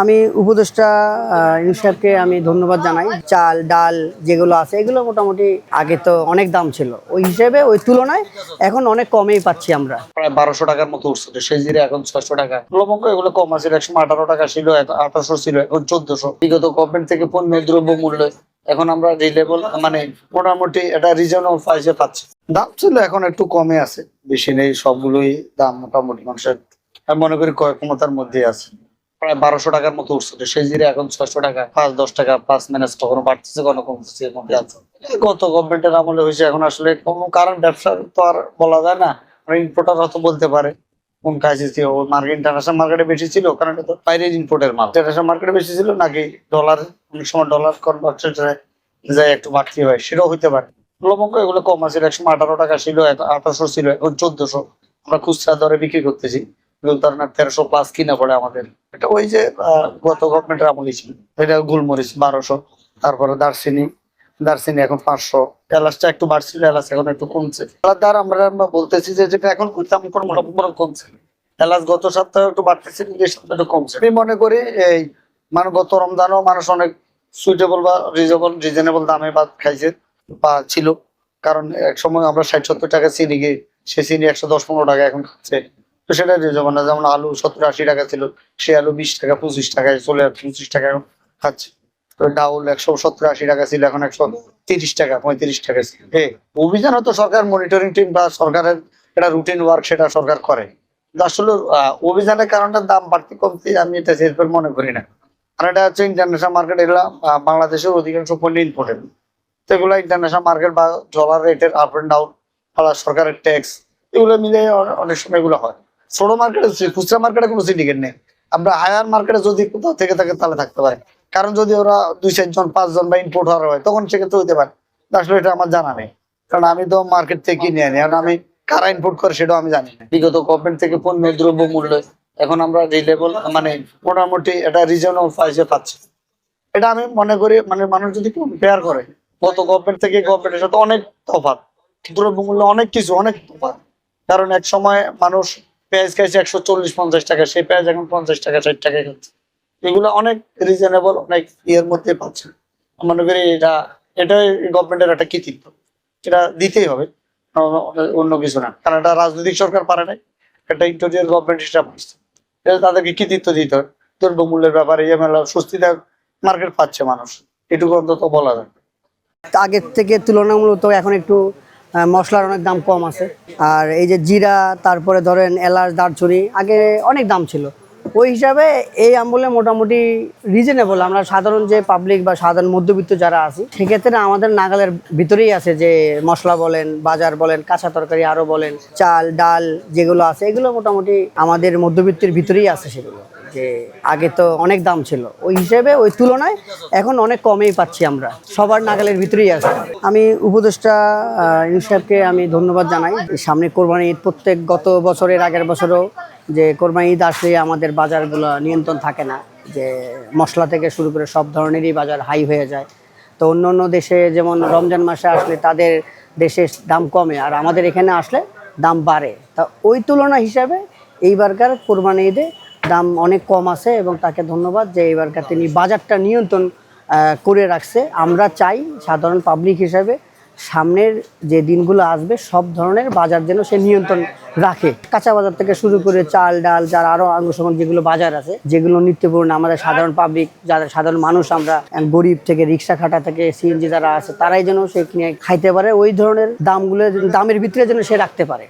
আমি উপদেষ্টা ইউনূস আমি ধন্যবাদ জানাই। চাল, ডাল যেগুলো আছে, এগুলো মোটামুটি আগে তো অনেক দাম ছিল। ওই হিসেবে, ওই তুলনায় এখন অনেক কমেই পাচ্ছি আমরা। প্রায় বারোশো টাকার মতো উঠছিল সেই জিরে এখন ছয়শো টাকা। লবঙ্গ এগুলো কম আছে, একশো আঠারো টাকা ছিল আঠারোশো ছিল, এখন চোদ্দশো। বিগত গভর্নমেন্ট থেকে পণ্যের দ্রব্য মূল্য এখন আমরা রিলেবল মানে মোটামুটি এটা রিজনেবল প্রাইসে পাচ্ছি। দাম ছিল, এখন একটু কমে আছে। বেশি নেই, সবগুলোই দাম মোটামুটি, মানুষের, আমি মনে করি কয়েক ক্ষমতার মধ্যে আছে। প্রায় বারোশো টাকার মতো উঠছিল সেই জিরে এখন ছয়শো টাকা, পাঁচ, দশ টাকা, পাঁচ ম্যানেজ কখনো বাড়তেছে, কখনো কমতেছে মধ্যে আছে গত গভর্নমেন্টের আমলে হয়েছে, এখন আসলে কোনো কারণ, ব্যবসা তো আর বলা যায় না। ইম্পোর্টার হয়তো বলতে পারে, কোন কাজে ছিল মার্কেট ইন্টারন্যাশনাল মার্কেটে বেশি ছিল, কারণ তো বাইরের ইম্পোর্টের মাল। ইন্টারন্যাশনাল মার্কেটে বেশি ছিল, নাকি ডলার অনেক সময় ডলার কনভার্সন যায় একটু বাড়তি হয়, সেটাও হইতে পারে। লবঙ্গ এগুলো কম আছে একশো আঠারো টাকা ছিল আঠারোশো ছিল, এখন চোদ্দশো। আমরা খুচরা দরে বিক্রি করতেছি। তেরোশো প্লাস কিনা পড়ে আমাদের। এটা ওই যে গত গভর্নমেন্টের আমলই ছিল। এটা গোলমরিচ বারোশো, তারপরে দারচিনি দারচিনি এখন পাঁচশো। এলাচটা একটু বাড়ছিল এলাচ এখন একটু কমছে। এলাচ আমরা বলতেছি যে এখন করতাম কোন মোটামুটি কমছে এলাচ গত সপ্তাহে একটু বাড়তেছে এই সপ্তাহে কমছে। আমি মনে করি এই মানে গত রমজানও মানুষ অনেক সুইটেবল বা রিজনেবল রিজনেবল দামে ভাত খাইছে বা ছিল। কারণ এক সময় আমরা ষাট সত্তর টাকা চিনি গিয়ে সে চিনি একশো দশ, পনেরো টাকা এখন খাচ্ছে। তো সেটা রিজনেবল না। যেমন আলু সত্তর আশি টাকা ছিল সে আলু বিশ টাকা, পঁচিশ টাকায় চলে পঁচিশ টাকা খাচ্ছে। তো ডাউল একশো সত্তর আশি টাকা ছিল, এখন একশো তিরিশ টাকা, পঁয়ত্রিশ টাকা ছিল। হ্যাঁ অভিযানও তো সরকার মনিটরিং টিম বা সরকারের একটা রুটিন ওয়ার্ক সেটা সরকার করে। আসলে অভিযানের কারণে দাম বাড়তি কমতে আমি এটা সেরকম মনে করি না। আর এটা হচ্ছে ইন্টারন্যাশনাল মার্কেট এগুলো বাংলাদেশের অধিকাংশ পণ্য ইম্পোর্টেড তো এগুলো ইন্টারন্যাশনাল মার্কেট বা ডলার রেটের আপ এন্ড ডাউন সরকারের ট্যাক্স এগুলো মিলে অনেক সময় এগুলো হয়। ছোট মার্কেটে খুচরা মার্কেটে কোনো সিন্ডিকেট নেই। আমরা হায়ার মার্কেটে যদি কোথাও থেকে থাকে তাহলে থাকতে পারে। কারণ যদি ওরা দুই চারজন পাঁচজন বা ইম্পোর্ট হওয়ার হয় তখন সেক্ষেত্রে হইতে পারে। আসলে এটা আমার জানা নেই। কারণ আমি তো মার্কেট থেকে কিনে আনি এখন আমি কারা ইম্পোর্ট করে সেটাও আমি জানি না। বিগত গভর্নমেন্ট থেকে পণ্যের দ্রব্য মূল্য এখন আমরা রিলেবল মানে মোটামুটি এটা রিজনেবল প্রাইসে পাচ্ছি। এটা আমি মনে করি মানে মানুষ যদি কম্পেয়ার করে গত গভর্নমেন্ট থেকে গভর্নমেন্টের সাথে অনেক তফাৎ। দ্রব্যমূল্য অনেক কিছু অনেক তফাৎ। কারণ এক সময় মানুষ পেঁয়াজ খাইছে একশো চল্লিশ, পঞ্চাশ টাকা, সেই পেঁয়াজ এখন পঞ্চাশ টাকা, ষাট টাকায় খাচ্ছে। এগুলো অনেক রিজনেবল অনেক ইয়ের মধ্যে পাচ্ছে। মনে করি এটা, এটাই গভর্নমেন্টের একটা কৃতিত্ব। এটা দিতেই হবে, অন্য- কিছু না। কারণ এটা রাজনৈতিক সরকার পারে নাই, একটা ইন্টেরিয়ার গভর্নমেন্ট হিসাব পাচ্ছে। এটা তাদেরকে কৃতিত্ব দিতে হয় দ্রব্যমূল্যের ব্যাপারে এমএলএ স্বস্তিদার মার্কেট পাচ্ছে মানুষ। এটুকু অন্তত বলা যায় আগের থেকে তুলনামূলক এখন একটু মশলার অনেক দাম কম আছে। আর এই যে জিরা, তারপরে ধরেন এলাচ, দারচুনি, আগে অনেক দাম ছিল। ওই হিসাবে এই আমলে মোটামুটি রিজনেবল আমরা সাধারণ যে পাবলিক বা সাধারণ মধ্যবিত্ত যারা আছি, সেক্ষেত্রে আমাদের নাগালের ভিতরেই আছে যে মশলা বলেন, বাজার বলেন, কাঁচা তরকারি আরও বলেন, চাল, ডাল যেগুলো আছে, এগুলো মোটামুটি আমাদের মধ্যবিত্তের ভিতরেই আছে সেগুলো। যে আগে তো অনেক দাম ছিল। ওই হিসেবে ওই তুলনায় এখন অনেক কমেই পাচ্ছি আমরা। সবার নাগালের ভিতরেই আছে। আমি উপদেষ্টা আহ, সাহেবকে আমি ধন্যবাদ জানাই। সামনে কোরবানি ঈদ প্রত্যেক গত বছরের আগের বছরও যে কোরবানি ঈদ আসলে আমাদের বাজারগুলো নিয়ন্ত্রণ থাকে না। যে মশলা থেকে শুরু করে সব ধরনেরই বাজার হাই হয়ে যায়। তো অন্য অন্য দেশে যেমন রমজান মাসে আসলে তাদের দেশে দাম কমে আর আমাদের এখানে আসলে দাম বাড়ে। তা ওই তুলনা হিসাবে এইবারকার কোরবানি ঈদে দাম অনেক কম আছে এবং তাকে ধন্যবাদ যে এইবারকার তিনি বাজারটা নিয়ন্ত্রণ করে রাখছে। আমরা চাই সাধারণ পাবলিক হিসাবে সামনের যে দিনগুলো আসবে সব ধরনের বাজার যেন সে নিয়ন্ত্রণ রাখে। কাঁচা বাজার থেকে শুরু করে চাল, ডাল, যার আরও আঙ্গসঙ্গ যেগুলো বাজার আছে, যেগুলো নিত্যপূর্ণ আমাদের সাধারণ পাবলিক যারা সাধারণ মানুষ আমরা গরিব থেকে রিক্সা খাটা থেকে সিএনজি যারা আছে, তারাই যেন সে কিনে খাইতে পারে। ওই ধরনের দামগুলো, দামের ভিতরে যেন সে রাখতে পারে।